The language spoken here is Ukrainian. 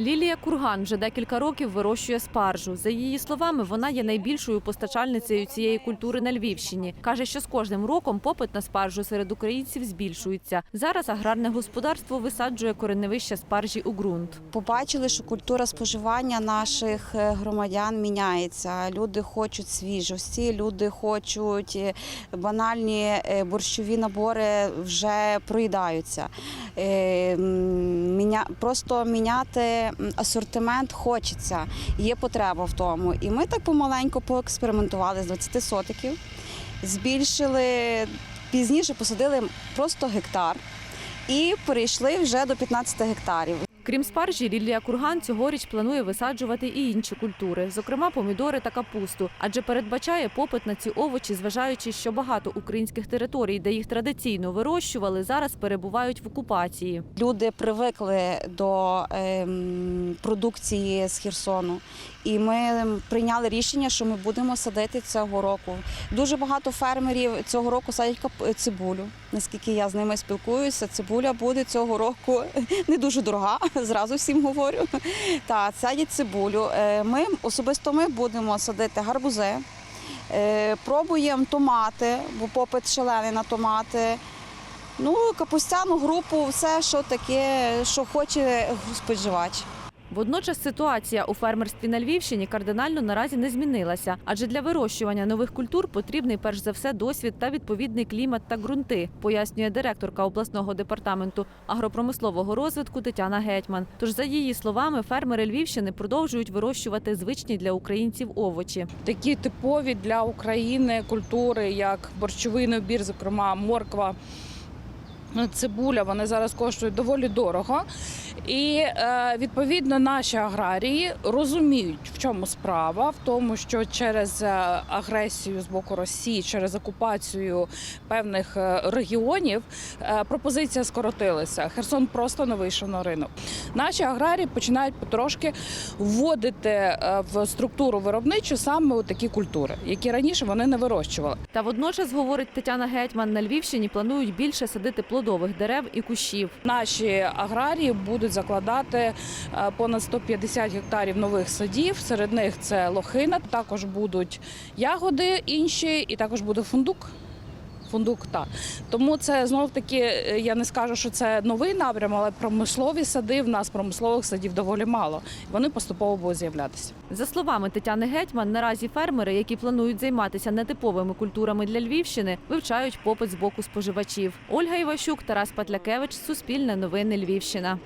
Лілія Курган вже декілька років вирощує спаржу. За її словами, вона є найбільшою постачальницею цієї культури на Львівщині. Каже, що з кожним роком попит на спаржу серед українців збільшується. Зараз аграрне господарство висаджує кореневище спаржі у ґрунт. Побачили, що культура споживання наших е, громадян міняється. Люди хочуть свіжості, люди хочуть е, банальні е, борщові набори вже проїдаються. Просто міняти асортимент хочеться. Є потреба в тому. І ми так помаленьку поекспериментували з 20 сотиків, збільшили пізніше, посадили просто гектар. І перейшли вже до 15 гектарів. Крім спаржі, Лілія Курган цьогоріч планує висаджувати і інші культури, зокрема помідори та капусту, адже передбачає попит на ці овочі, зважаючи, що багато українських територій, де їх традиційно вирощували, зараз перебувають в окупації. Люди привикли до ем, продукції з Херсону, і ми прийняли рішення, що ми будемо садити цього року. Дуже багато фермерів цього року садять кап- цибулю. Наскільки я з ними спілкуюся, цибуля буде цього року не дуже дорога. Зразу всім говорю. Та садять цибулю. Е, Ми особисто ми будемо садити гарбузи. Е, Пробуємо томати, бо попит шалений на томати. Ну, капустяну групу, все, що таке, що хоче споживач. Водночас ситуація у фермерстві на Львівщині кардинально наразі не змінилася, адже для вирощування нових культур потрібний перш за все досвід та відповідний клімат та ґрунти, пояснює директорка обласного департаменту агропромислового розвитку Тетяна Гетьман. Тож, за її словами, фермери Львівщини продовжують вирощувати звичні для українців овочі. такі типові для України культури, як борщовий набір, зокрема морква. Цибуля, вони зараз коштують доволі дорого. І е, відповідно наші аграрії розуміють, в чому справа, в тому, що через е, агресію з боку Росії, через окупацію певних е, регіонів пропозиція скоротилася. Херсон просто не вийшов на ринок. Наші аграрії починають потрошки вводити в структуру виробничу саме такі культури, які раніше вони не вирощували. Та водночас, говорить Тетяна Гетьман, на Львівщині планують більше садити плодових дерев і кущів. Наші аграрії будуть закладати е, понад 150 гектарів нових садів. Серед них це лохина, також будуть ягоди інші, і також буде фундук. Фундук, так. Тому це знов таки, е, я не скажу, що це новий напрям, але промислові сади в нас промислових садів доволі мало. Вони поступово будуть з'являтися. За словами Тетяни Гетьман, наразі фермери, які планують займатися нетиповими культурами для Львівщини, вивчають попит з боку споживачів. Ольга Іващук, Тарас Патлякевич, Суспільне новини Львівщина.